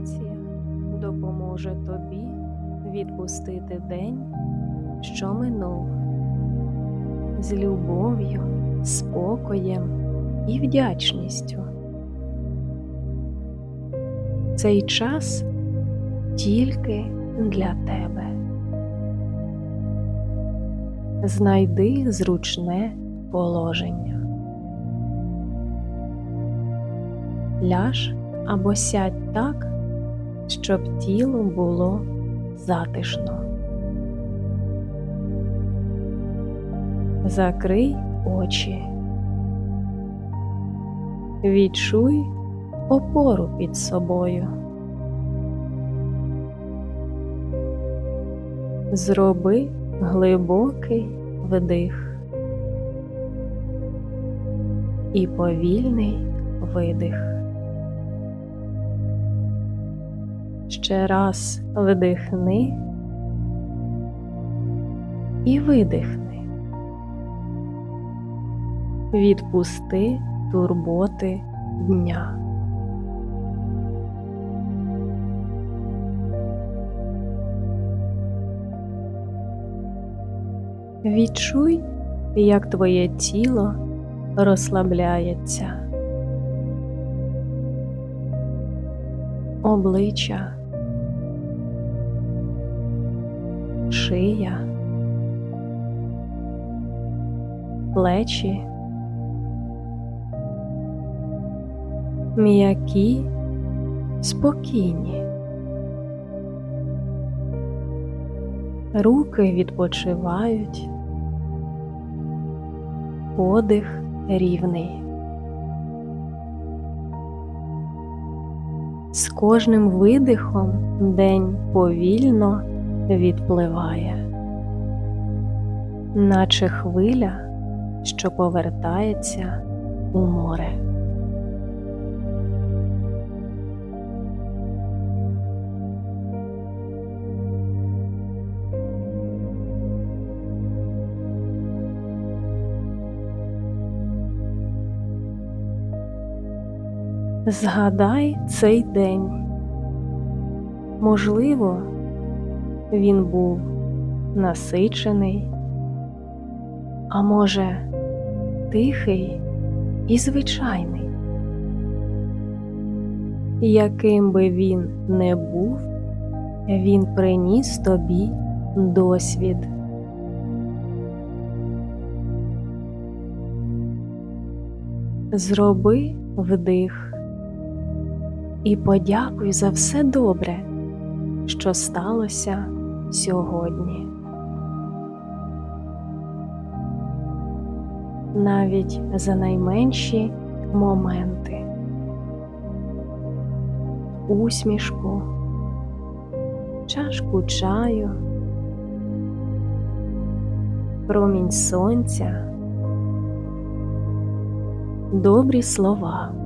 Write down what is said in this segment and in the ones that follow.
медитація допоможе тобі відпустити день, що минув, з любов'ю, спокоєм і вдячністю. Цей час тільки для тебе. Знайди зручне положення. Ляж або сядь так, щоб тілу було затишно. Закрий очі. Відчуй опору під собою. Зроби глибокий вдих і повільний видих. Ще раз вдихни і видихни. Відпусти турботи дня. Відчуй, як твоє тіло розслабляється. Обличчя, шия, плечі, м'які, спокійні. Руки відпочивають, подих рівний. З кожним видихом день повільно відпливає, наче хвиля, що повертається у море. Згадай цей день. Можливо, він був насичений, а може, тихий і звичайний. Яким би він не був, він приніс тобі досвід. Зроби вдих і подякуй за все добре, що сталося сьогодні. Навіть за найменші моменти, усмішку, чашку чаю, промінь сонця, добрі слова.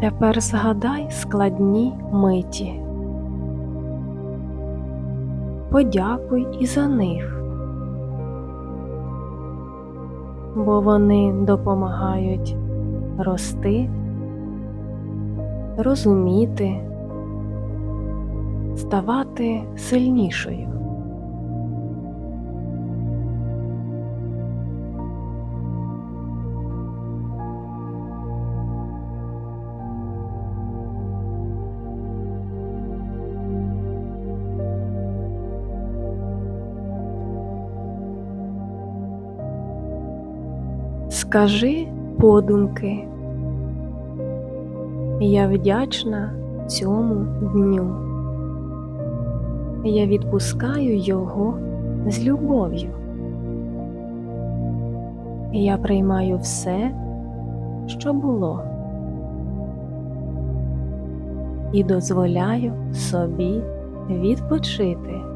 Тепер згадай складні миті. Подякуй і за них, бо вони допомагають рости, розуміти, ставати сильнішою. Скажи подумки, я вдячна цьому дню. Я відпускаю його з любов'ю. Я приймаю все, що було, і дозволяю собі відпочити.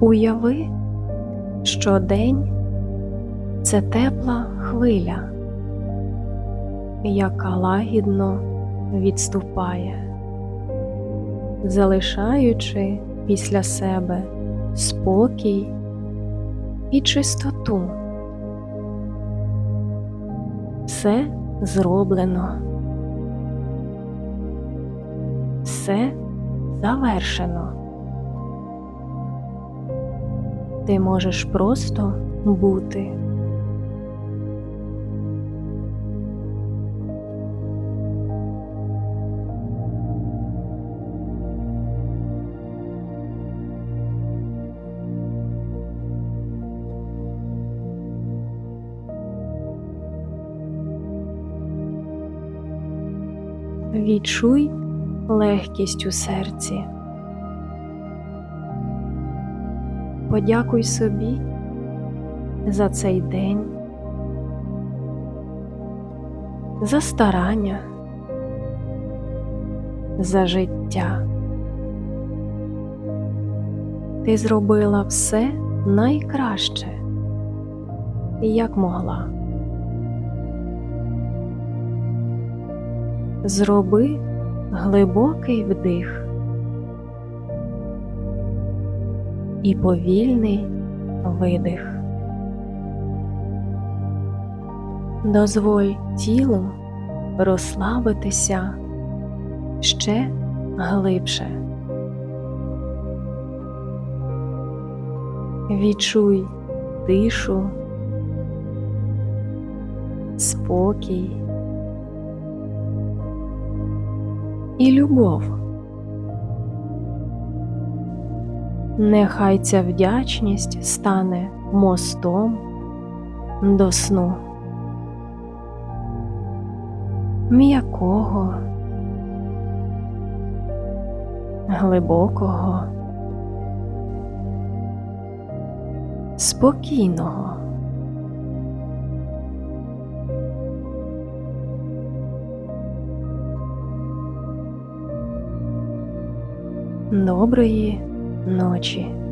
Уяви, що день це тепла хвиля, яка лагідно відступає, залишаючи після себе спокій і чистоту. Все зроблено, все завершено. Ти можеш просто бути. Відчуй легкість у серці. Подякуй собі за цей день, за старання, за життя. Ти зробила все найкраще, як могла. Зроби глибокий вдих і повільний видих. Дозволь тілу розслабитися ще глибше. Відчуй тишу, спокій і любов. Нехай ця вдячність стане мостом до сну м'якого, глибокого, спокійного. Доброї ночі.